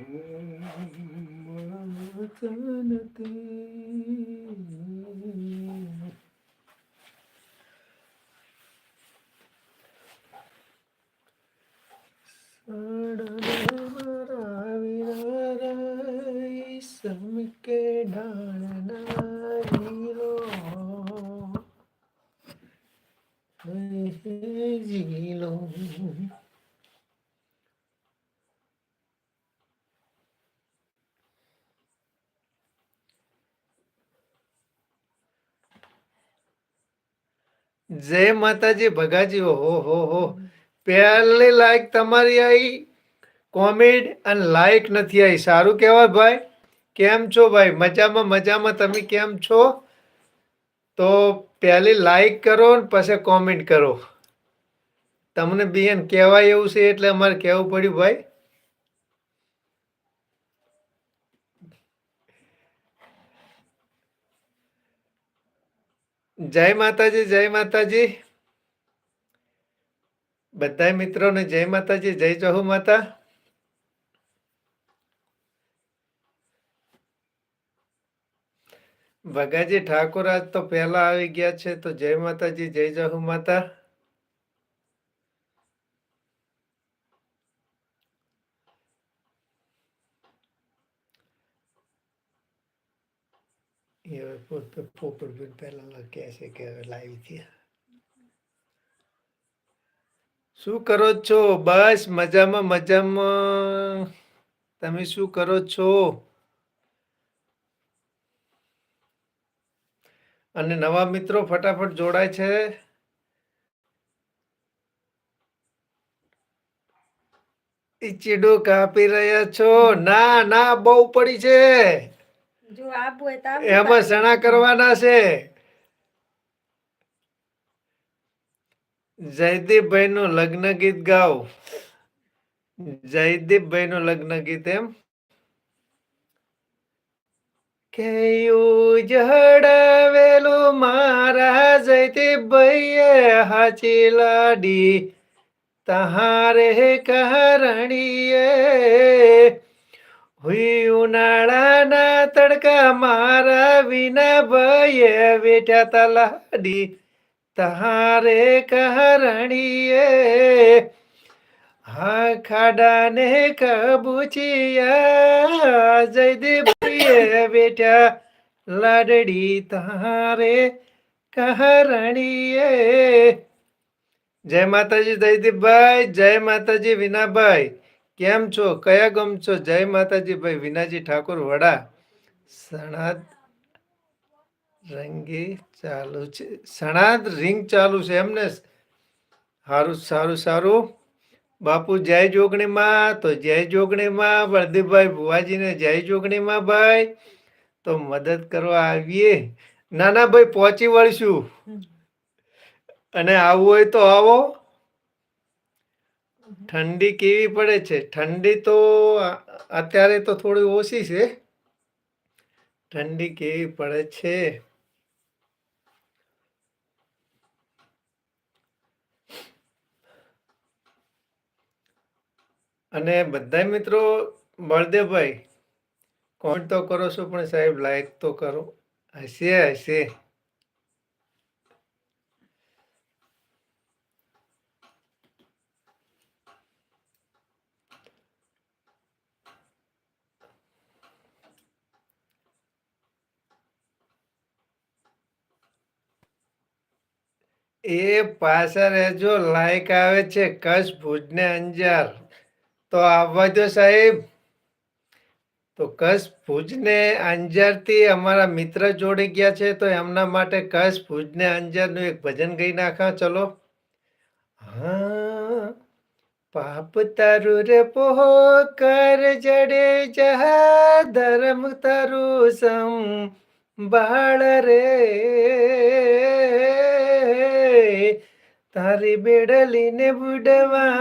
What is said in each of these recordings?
સમકે જય માતાજી, ભગાજી હો હો હો પહેલી લાઈક તમારી આવી કોમેન્ટ અને લાઈક નથી આવી સારું કહેવાય ભાઈ. કેમ છો ભાઈ? મજામાં મજામાં. તમે કેમ છો? તો પહેલી લાઈક કરો ને પછી કોમેન્ટ કરો. તમને બેન કહેવાય એવું છે એટલે અમારે કહેવું પડ્યું ભાઈ. જય માતાજી જય માતાજી. બધા મિત્રોને જય માતાજી, જય જહુ માતા. ભગાજી ઠાકોર આજ તો પહેલા આવી ગયા છે, તો જય માતાજી, જય જહુ માતા. એ પોપટભાઈ પહેલા કહે છે કે હવે લાવી છે શું કરો છો બસ મજામાં મજામાં તમે શું કરો છો અને નવા મિત્રો ફટાફટ જોડાય છે. ચીડો કાપી રહ્યા છો. ના ના, બહુ પડી છે. જો આપવું હોય તો. એમાં સણા કરવાના છે? જયદીપભાઈ નું લગ્ન ગીત ગાઓ. જયદીપભાઈ નું લગ્ન ગીત એમ? કે ઉજળાવેલું મારા જયદીપભાઈએ હાચી લાડી. તહારે કરણીએ હુઈ ઉનાળાના તડકા મારા વિના ભયે બેઠા તલાડી તારે કરણીએ હા ખાડાને કબૂચિયા જયદેવીએ બેઠા લાડડી. તારે કહરણીએ? જય માતાજી જયદીપભાઈ, જય માતાજી વિનાભાઈ. કેમ છો? કયા ગમ છો? જય માતાજી ભાઈ વિનાજી ઠાકોર વડા. સણાદ રંગે ચાલુ છે. સણાદ રિંગ ચાલુ છે એમને. સારું સારું સારું. બાપુ જય જોગણીમાં. તો જય જોગણીમાં. બળદીભાઈ ભુવાજીને જય જોગણીમાં ભાઈ. તો મદદ કરવા આવીએ. નાના ભાઈ પહોંચી વળશું. અને આવવું હોય તો આવો. ઠંડી કેવી પડે છે? ઠંડી તો અત્યારે તો થોડી ઓછી છે. ઠંડી કેવી પડે છે? અને બધા મિત્રો, બળદેવભાઈ કોમેન્ટ તો કરો છો પણ સાહેબ લાઈક તો કરો. હશે હશે એ પાછા રહેજો લાઈક આવે છે, કચ્છ ભુજને અંજાર. તો આવવા દો સાહેબ. તો કચ્છ ભુજને અંજારથી અમારા મિત્ર જોડી ગયા છે, તો એમના માટે કચ્છ ભુજને અંજારનું એક ભજન ગઈ નાખા, ચલો. હા, પાપ તારું રે કર જડે જહા, ધર્મ તારું સંભાળ રે. તારી બેડલીને બુડવા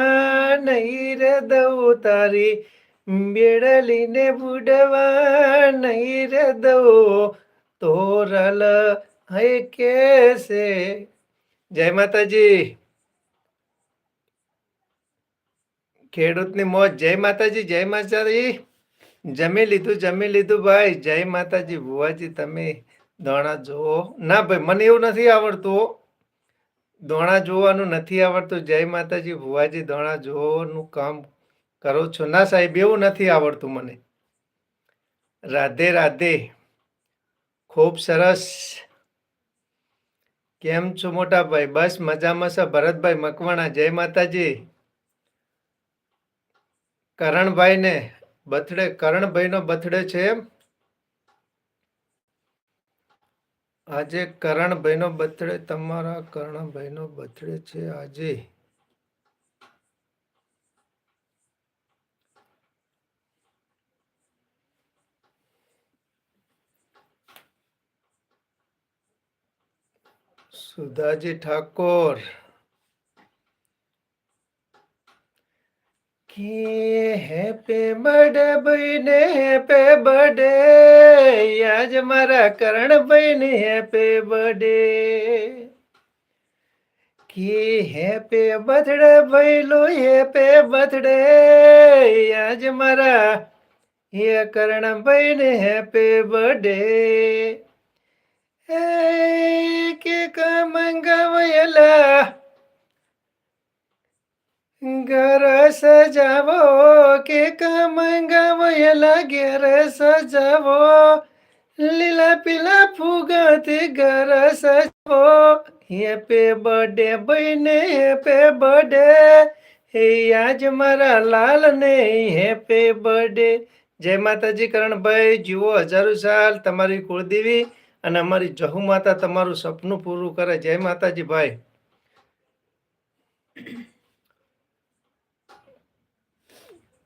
નહીં રે દઉં તારી બેડલીને બુડવા નહીં રે દઉં. તોરલ હૈ કેસે? જય માતાજી. ખેડૂતની મોજ. જય માતાજી જય માતાજી. જમી લીધું જમી લીધું ભાઈ. જય માતાજી, ભુવાજી, તમે દોણા જુઓ. ના ભાઈ, મને એવું નથી આવડતું. દોણા જોવાનું નથી આવડતું. જય માતાજી, ભુવાજી દોણા જોવાનું કામ કરો છો? ના સાહેબ, એવું નથી આવડતું મને. રાધે રાધે. ખૂબ સરસ. કેમ છો મોટાભાઈ? બસ મજામાં છે. ભરતભાઈ મકવાણા, જય માતાજી. કરણભાઈને બર્થડે, કરણભાઈનો બર્થડે છે એમ? આજે કરણભાઈ નો બર્થડે તમારા કરણભાઈ નો બર્થડે છે આજે. સુધાજી ઠાકોર. કે હેપી બહેને ભાઈને હેપી બર્થડે. આજ મારા કરણભાઈ ને હેપી બડે કે હેપી બર્થડે ભાઈલો, હેપી બથડે આજ મારા હે કરણભાઈ ને હેપી બડે હે કે મંગાવેલા? ઘર સજાવો કેક મંગાવેલા ઘેર સજાવો. લીલા પીલા ફુગાથી ઘર સજાવો. હેપી બર્થડે બહેને પે બર્થડે. હે આજ મારા લાલ ને પે બર્થડે. જય માતાજી કરણભાઈ જીવો હજારો સાલ તમારી કુળદેવી અને અમારી જહુ માતા તમારું સપનું પૂરું કરે. જય માતાજી ભાઈ.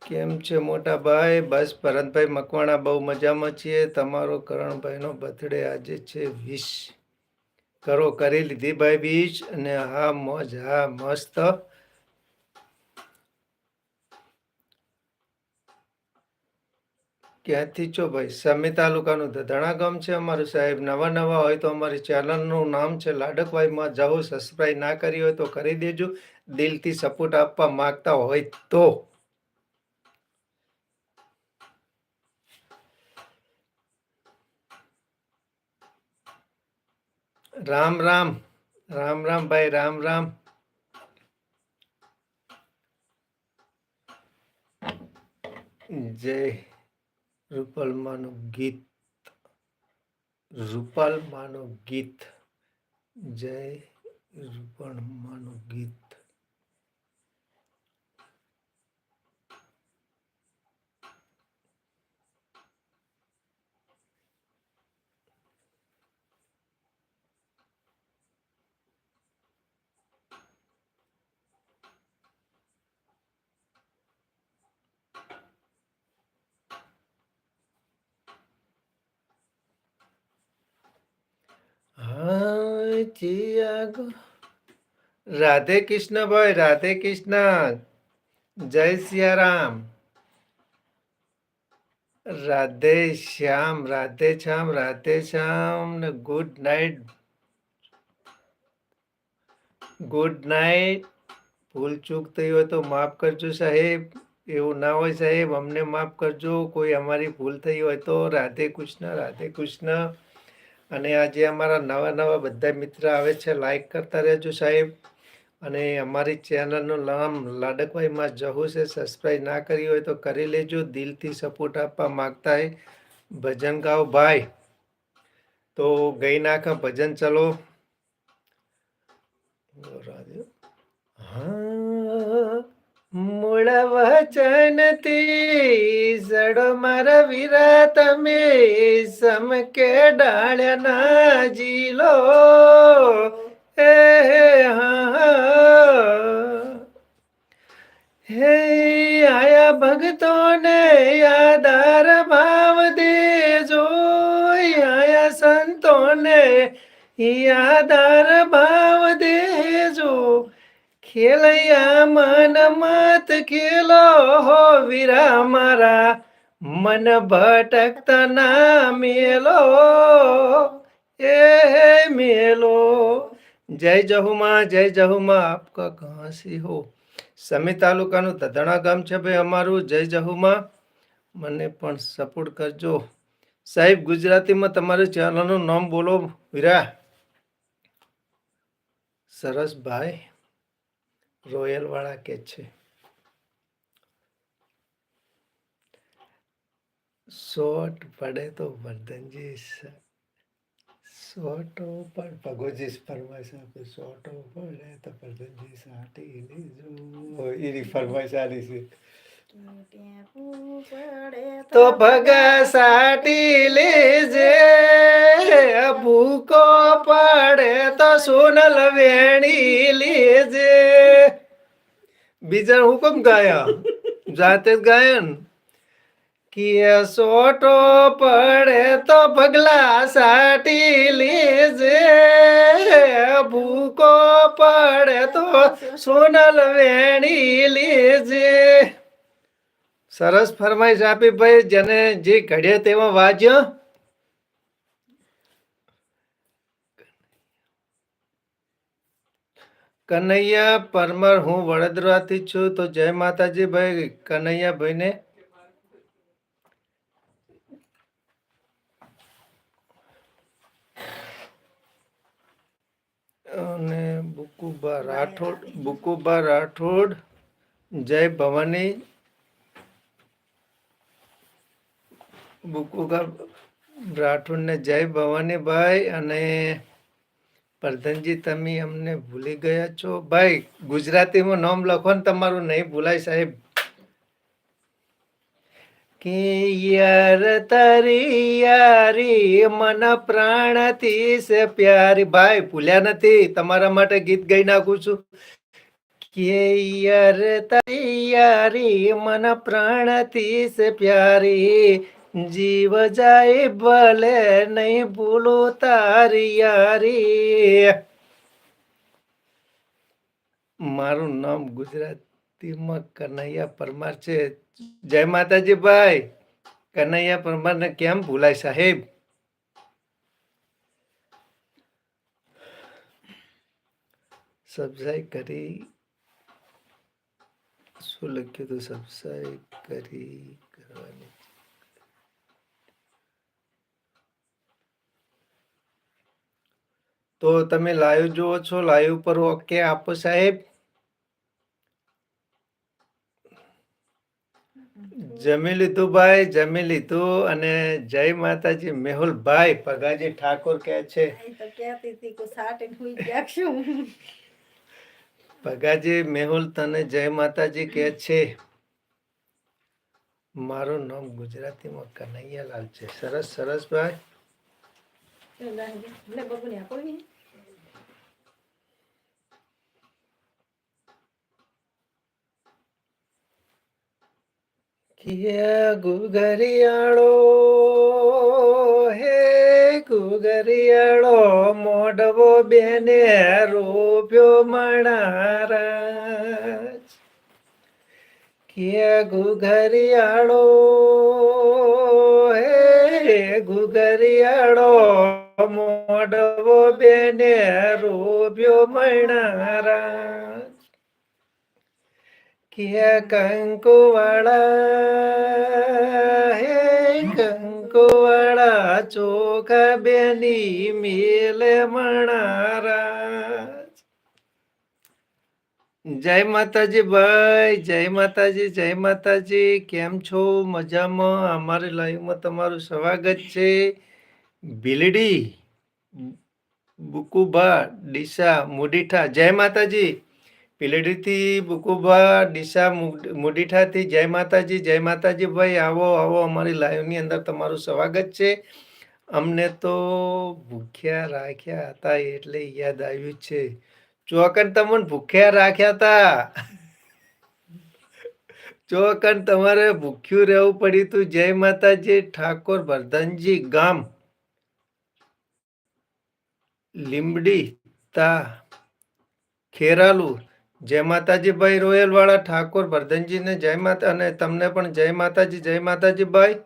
કેમ છે મોટા ભાઈ? બસ ભરતભાઈ મકવાણા, બહુ મજામાં છીએ. તમારો કરણભાઈનો બર્થડે આજે છે વીસ. કરો, કરી લીધી ભાઈ બીચ અને હા, મોજ, હા, મસ્ત. ક્યાંથી છો ભાઈ? સમી તાલુકાનું ધધણા ગામ છે અમારું સાહેબ. નવા નવા હોય તો અમારી ચેનલનું નામ છે લાડકવાઈમાં. જાઓ સબસ્ક્રાઈબ ના કરી હોય તો કરી દેજો. દિલથી સપોર્ટ આપવા માગતા હોય તો. રામ રામ રામ રામ ભાઈ, રામ રામ. જય રૂપલમાનું ગીત રૂપલમાનું ગીત, જય રૂપલમાનું ગીત હા ચિયાગો રાધે કૃષ્ણ ભાઈ, રાધે કૃષ્ણ. જય સિયારામ. રાધે શ્યામ રાધે શ્યામ રાધે શ્યામ ને ગુડ નાઇટ. Good night. ભૂલ ચૂક થઈ હોય તો માફ કરજો સાહેબ. એવું ના હોય સાહેબ, અમને માફ કરજો. કોઈ અમારી ભૂલ થઈ હોય તો રાધે કૃષ્ણ રાધે કૃષ્ણ. અને આજે અમારા નવા નવા બધા મિત્ર આવે છે લાઈક કરતા રહેજો સાહેબ. અને અમારી ચેનલનું નામ લાડકભાઈમાં જહુ છે સબસ્ક્રાઈબ ના કરી હોય તો કરી લેજો. દિલથી સપોર્ટ આપવા માગતા હોય ભજન ગાઓ ભાઈ. તો ગઈ નાખા ભજન, ચલો. હા. મૂળ વચનથી જડો મારા વીરા તમે સમકે ડાળ્યા જીલો હા હે આયા ભક્તોને યાદાર ભાવ દેજો આયા સંતોને યાદાર ભાવ દેજો ખેલૈયા મન મત ખેલો હો વીરા મારા મન ભટકતા ના મેલો. એ મેલો. જય જહુમાં જય જહુમાં આપકા ઘાસી હો. સમી તાલુકાનું ધધણા ગામ છે ભાઈ અમારું. જય જહુમાં. મને પણ સપોર્ટ કરજો. સાહેબ, ગુજરાતીમાં તમારી ચેનલનું નામ બોલો વીરા. સરસ ભાઈ. રોયલ વાળા કે છે. શોટ પડે તો વર્ધનજી શોટો પણ પગોજી ફરમાઈશ આપે શોટો પડે તો વર્ધનજી સાટી લીધું. એની ફરમાઈશ આલી છે તો ભગા સાટી લેજે ભૂકો પડે તો સોનલ વેણી લેજે. બીજા હું કેમ ગાયા? જાતે જ ગાયન. કે સોટો પડે તો પગલા સાટી લેજે ભૂકો પડે તો સોનલ વેણી લેજે. સરસ ફરમાઈશ આપી ભાઈ, જેને જે ઘડે તેમાં વાજ્ય. કનૈયા પરમાર, હું વડોદરાથી છું. તો જય માતાજી ભાઈ, કનૈયા ભાઈને. અને બુકુબા રાઠોડ બુકુબા રાઠોડ, જય ભવાની. રાઠોડને જય ભવાનીભાઈ અને પ્રધાનજી, તમે અમને ભૂલી ગયા છો? ભાઈ, ગુજરાતીમાં નામ લખો ને તમારું નહીં ભૂલાય સાહેબ. કે યાર તારી યારી મન પ્રાણથી સે પ્યારી. ભાઈ, ભૂલ્યા નથી. તમારા માટે ગીત ગાઈ નાખું છું. કે યાર તારી યારી મન પ્રાણથી છે પ્યારી. જીવ જાય ભલે નહીં ભૂલો તારી યારી. મારું નામ ગુજરાતીમાં કનૈયા પરમાર છે. જય માતાજી ભાઈ. કનૈયા પરમારને કેમ ભૂલાય સાહેબ? સબસ્ક્રાઈબ કરી. શું લખ્યું હતું? સબસ્ક્રાઈબ કરી કરવાની. તો તમે લાઈવ જુઓ છો લાઈવ પર ઓકે આપો સાહેબ. જમી લીધું ભાઈ જમી લીધું અને જય માતાજી મેહુલભાઈ પગાજી ઠાકોર કે છું પગાજી મેહુલ તને જય માતાજી કહે છે. મારું નામ ગુજરાતીમાં કનૈયાલાલ છે. સરસ સરસ ભાઈ લે બબુને આપો ને. કિયા ગુગરિયાળો હે ગુગરિયાળો મોડવો બેને રોપ્યો મણારા કે ગુગરિયાળો હે ગુગરિયાળો મોડવો બેને રોપ્યો મણારાજ કે हे હે કંકુવાળા ચોખા બેની મેલે મણારા જય માતાજી ભાઈ જય માતાજી જય માતાજી કેમ છો મજામાં અમારી લાઈવમાં તમારું સ્વાગત છે બિલડી બુકુભા ડીસા મુડીઠા જય માતાજી પીલડીથી બુકુભા ડીસા મુડીઠાથી જય માતાજી જય માતાજી ભાઈ, આવો આવો, અમારી લાઈવની અંદર તમારું સ્વાગત છે. અમને તો ભૂખ્યા રાખ્યા હતા એટલે યાદ આવ્યું છે. ચોકન તમને ભૂખ્યા રાખ્યા હતા. ચોકન તમારે ભૂખ્યું રહેવું પડ્યું હતું, જય માતાજી, ઠાકોર વર્ધનજી, ગામ. લીમડી તા ખેરાલુ જય માતાજી ભાઈ, રોયલવાળા ઠાકોર ભરધનજીને જય માતા, અને તમને પણ જય માતાજી જય માતાજી ભાઈ.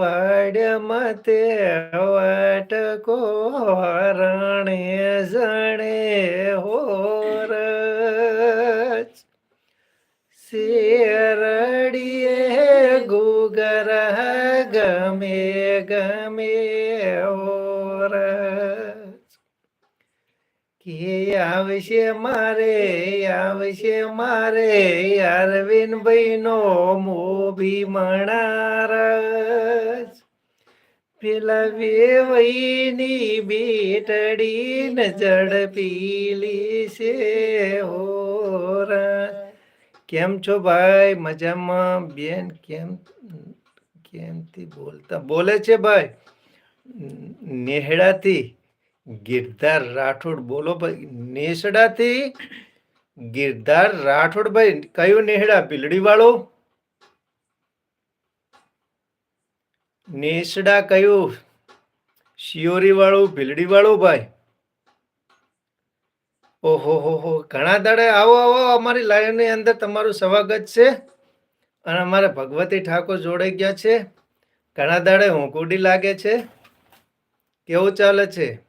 વાડ મતે વાટ કો રણે જણે હોર શેરડીએ ગુગર ગમે ગમે ઓરસ કે આવશે મારે આવશે મારે અરવિંદભાઈ નો મોભી મણારસ. પેલા વેવઈની બેટડી ન ઝડપીલી છે હોરા કેમ છો ભાઈ? મજામાં? બેન, કેમ, કેમથી બોલતા? બોલે છે ભાઈ? નેહડાથી ગિરધાર રાઠોડ, બોલો ભાઈ નેસડાથી ગિરધાર રાઠોડ ભાઈ, કયું નેહડા પીલડી વાળો નેસડા કયું? શિયોરી વાળું ભીલડી વાળું ભાઈ? ઓહો, હો હો, ઘણા દાડે આવો આવો અમારી લાઈનની અંદર તમારું સ્વાગત છે. અને અમારે ભગવતી ઠાકોર જોડાઈ ગયા છે. ઘણા દાડે ઊંઘુડી લાગે છે. કેવું ચાલે છે?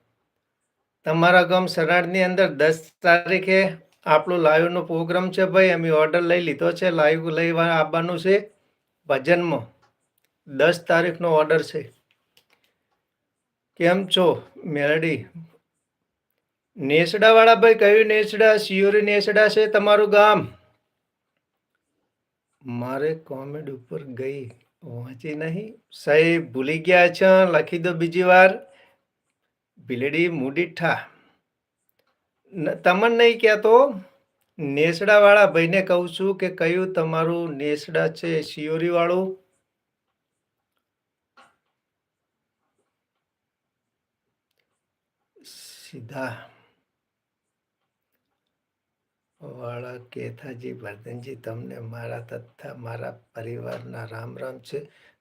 તમારા ગામ સરાડની અંદર દસ તારીખે આપણું લાઈવનો પ્રોગ્રામ છે ભાઈ. અમે ઓર્ડર લઈ લીધો છે. લાઈવ લઈ આવવાનું છે ભજનમાં. દસ તારીખનો ઓર્ડર છે. કેમ છો, મેલડી? નેસડાવાળા ભાઈ, કયું નેસડા? શિયોરી નેસડા છે તમારું ગામ? મારે કોમેડ ઉપર ગઈ વાંચી નહીં. સાહેબ, ભૂલી ગયા છે. લખી દો બીજી વાર. ભીલડી મુડીઠા તમને નહીં કહેતો? નેસડાવાળા ભાઈને કહું છું કે કયું તમારું નેસડા છે, શિયોરીવાળું? સીધા. વાળા કેથાજી વર્ધનજી, તમને મારા તથા મારા પરિવારના રામ રામ છે.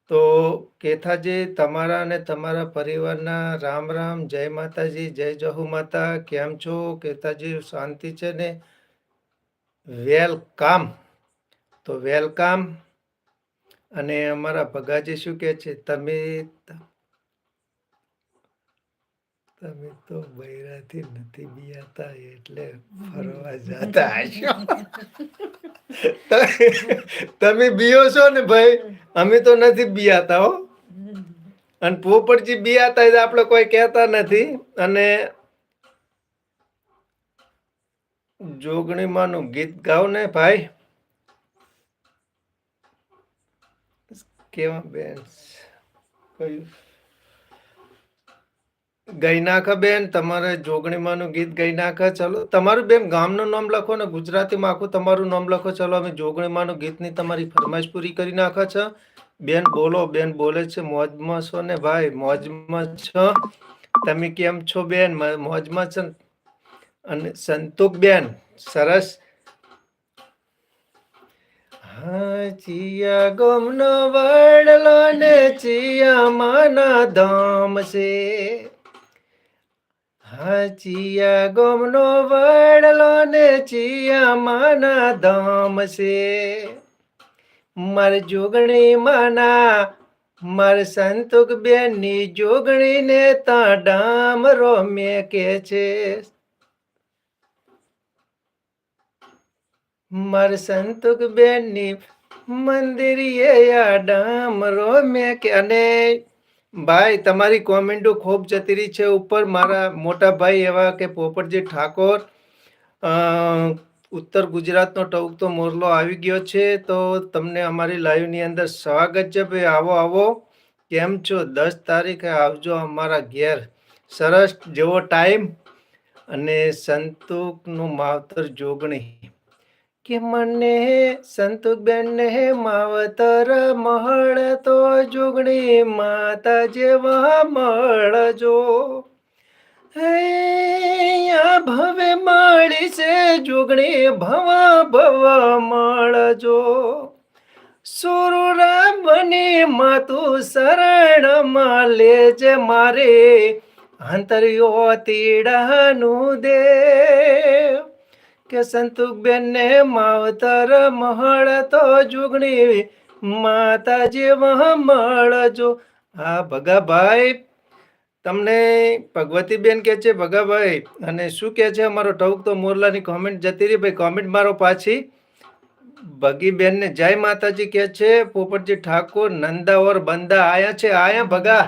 તો કેથાજી, તમારા અને તમારા પરિવારના રામ રામ, જય માતાજી, જય જહુ માતા, કેમ છો? કેતાજી શાંતિ છે ને? વેલકમ. તો વેલકમ. અને અમારા ભગાજી શું કહે છે? તમે તમે તો બૈરાથી નથી બિયાતા એટલે ફરવા જતા હશો. તમે બીઓ છો ને ભાઈ? અમે તો નથી બીયાતા હો. અને પોપટજી બીયાતા હોય આપણે કોઈ કહેતા નથી. અને જોગણીમાંનું ગીત ગાવ ને ભાઈ. કેવા બેન કયું? ગઈ નાખે બેન, તમારે જોગણીમાંનું ગીત ગઈ નાખે ચલો. તમારું બેન ગામનું નામ લખો ને ગુજરાતીમાં આખું તમારું નામ લખો, ચલો અમે જોગણીમાંનું ગીતની તમારી ફરમાઈશ પૂરી કરી નાખે છે. બેન બોલો, બેન બોલે છે, મોજમાં છો ને ભાઈ, મોજમાં છો. તમે કેમ છો બેન? મોજમાં છો અને સંતુક બેન, સરસ. હા, ચિયા ગમનો વડલો ને ચિયા માના ધામ છે. હા ચિયા ગમનો વડલો ને ચિયા માના ધામ છે. માર જોગણી માના, માર સંતુક બેનની જોગણીને તા ડામરો મેકે છે. માર સંતુક બેનની મંદિરીએ આ ડામરો મેકે અને ભાઈ, તમારી કોમેન્ટો ખૂબ જતી રહી છે. ઉપર મારા મોટા ભાઈ એવા કે પોપટજી ઠાકોર ઉત્તર ગુજરાતનો ટવકતો મોરલો આવી ગયો છે. તો તમને અમારી લાઈવની અંદર સ્વાગત છે. ભાઈ, આવો આવો. કેમ છો? દસ તારીખે આવજો અમારા ઘેર. સરસ, જેવો ટાઈમ. અને સંતુકનું માવતર જોગણી. કે મને સંતુકબેન ને માવતર મહળ તો જોગણી માતા જેવા મળજો ભવે મળી છે જોગણી ભવા ભવા મળજો સુરુરા બની માતું શરણમાં લેજે મારે અંતર્યો તીડાનું દેવ કે સંતુકબેન ને માવતર મહળ તો જુગણી માતાજી મળજો હા, ભગાભાઈ, તમને ભગવતીબેન કે છે? ભગાભાઈ, અને શું કે છે અમારો ટવક તો મોરલાની કોમેન્ટ જતી રહી. ભાઈ કોમેન્ટ મારો પાછી. ભગીબેન ને જય માતાજી કે છે? પોપટજી ઠાકોર, નંદા ઓર બંદા આયા છે? આયા ભગા.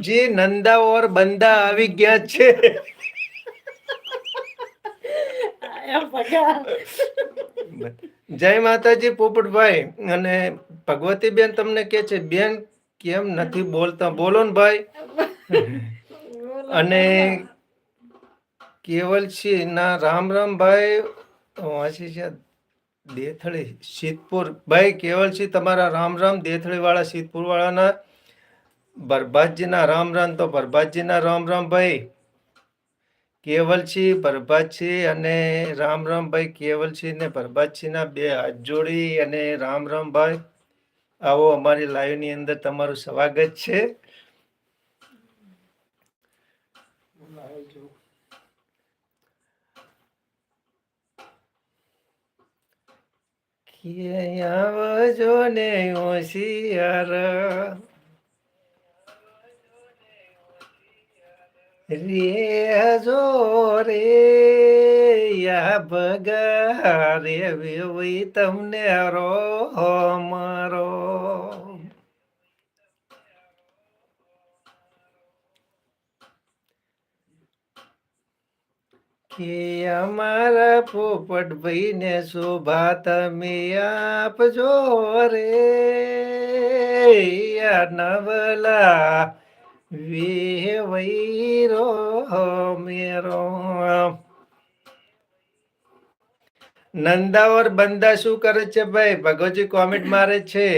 જી, નંદા ઓર બંદા આવી ગયા છે. ભગા જય માતાજી પોપટભાઈ અને ભગવતી બેન તમને કે છે બેન કેમ નથી બોલતા? બોલો ને ભાઈ. અને કેવલસિંહ ના રામ રામ ભાઈ વાંચી છે દેથળી સિદ્ધપુર ભાઈ કેવલસિંહ તમારા રામ રામ દેથળી વાળા સિદ્ધપુર વાળાના બરબાદજીના રામ રામ તો બરબાદજીના રામ રામ ભાઈ. કેવલસિંહ બરબાદસિંહ અને રામ રામ ભાઈ કેવલસિંહ ને બરબાદસિંહના બે હાથ જોડી અને રામ રામભાઈ આવો અમારી લાઈવની અંદર તમારું સ્વાગત છે. આવજો ને હોશિયાર. રે યા ભગા રે વેવી તમને રો મારો કે અમારા પોપટ ભાઈને શોભા તમે આપજો રે નવલા વેવૈરો મેરો. નંદાવર બંદા શું કરે છે ભાઈ? ભગવતજી કોમેન્ટ મારે છે.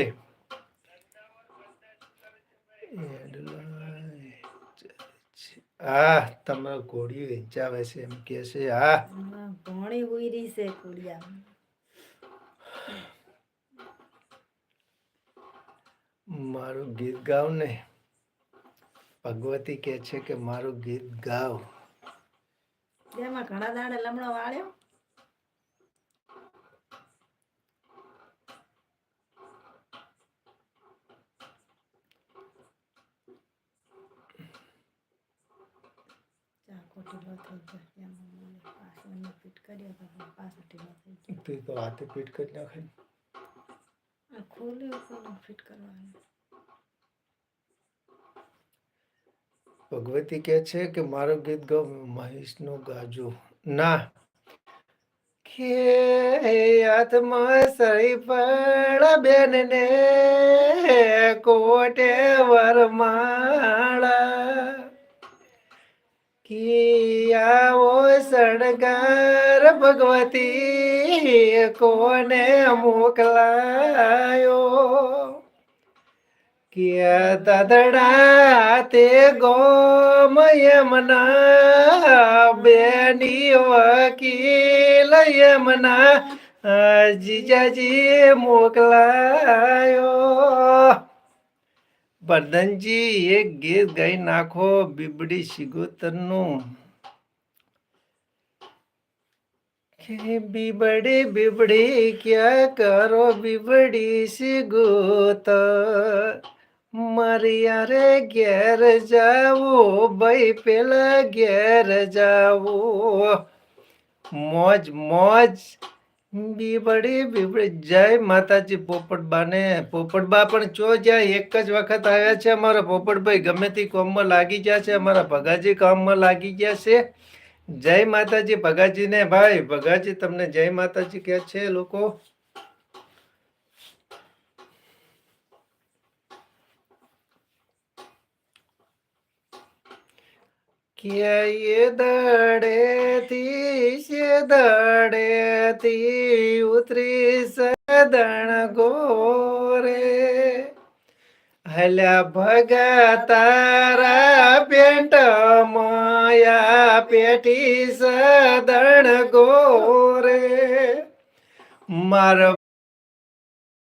હા તમારો ઘોડિયું વેચાવે છે એમ કે છે. હા. ઉઈરી છે મારું ગીત ગાવ ને. ભગવતી કે છે કે મારું ગીત ગાવ એમાં ઘણા દાડે લમણો વાળ્યો. તો તું હાથે ફિટ કરી નાખે આ ખોલ્યો ફિટ કરવાનો. ભગવતી કે છે કે મારું ગીત ગાવ મહેશનું ગાજો. ના. કે આત્મ સરી પડ બેન ને કોટે વરમાળા. કિયાઓ શણગાર ભગવતી કોને મોકલાયો? દાદડા તે ગોમયમના બેની વકીલ યમના જીજાજી મોકલાયો. બર્ધનજી એક ગીત ગાઈ નાખો, બીબડી શિગોતરનું બીબડી બીબડી ક્યાં કરો, બીબડી સિગોતર મારિયારે ઘેર જાવો, ભાઈ પેલા ઘેર જાવો. મોજ મોજ. બીબડી બીબડી જય માતાજી, પોપટબાને. પોપટબા પણ ચો જ્યાં? એક જ વખત આવ્યા છે અમારા પોપટભાઈ. ગમે તે કોમમાં લાગી ગયા છે. અમારા ભગાજી કામમાં લાગી ગયા છે. જય માતાજી ભગાજીને ભાઈ. ભગાજી, તમને જય માતાજી કહે છે લોકો. ક્યાંય દડેથી છે દડેથી ઉતરી સદણ ગોરે. હલ્યા ભગા તારા પેન્ટ માયા પેટી સદણ ગોરે. મારા